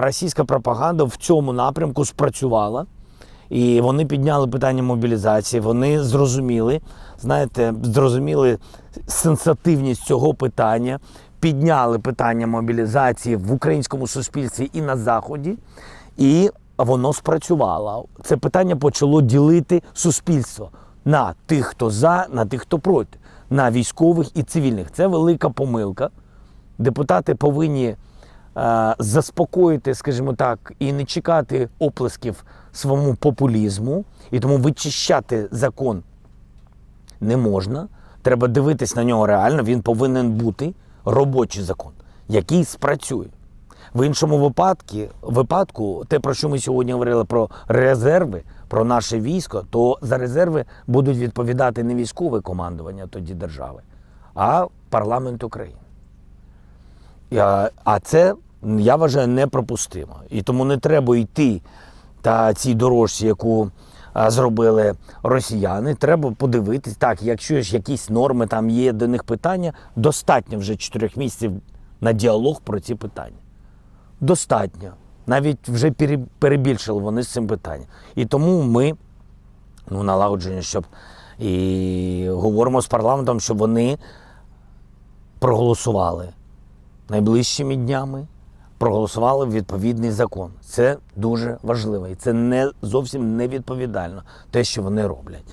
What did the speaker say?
російська пропаганда в цьому напрямку спрацювала. І вони підняли питання мобілізації. Вони зрозуміли, знаєте, зрозуміли сенсативність цього питання, підняли питання мобілізації в українському суспільстві і на заході, і воно спрацювало. Це питання почало ділити суспільство на тих, хто за, на тих, хто проти, на військових і цивільних. Це велика помилка. Депутати повинні заспокоїти, скажімо так, і не чекати оплесків своєму популізму, і тому вичищати закон не можна. Треба дивитись на нього реально. Він повинен бути робочий закон, який спрацює. В іншому випадку, випадку, те, про що ми сьогодні говорили про резерви, про наше військо, то за резерви будуть відповідати не військове командування тоді держави, а парламент України. А це я вважаю непропустимо. І тому не треба йти та цій дорожці, яку зробили росіяни. Треба подивитись. Так, якщо ж якісь норми там є до них питання, достатньо вже чотирьох місяців на діалог про ці питання. Достатньо. Навіть вже перебільшили вони з цим питанням. І тому ми ну, налагоджені, щоб і говоримо з парламентом, щоб вони проголосували найближчими днями, проголосували відповідний закон. Це дуже важливо і це не зовсім не відповідально те, що вони роблять.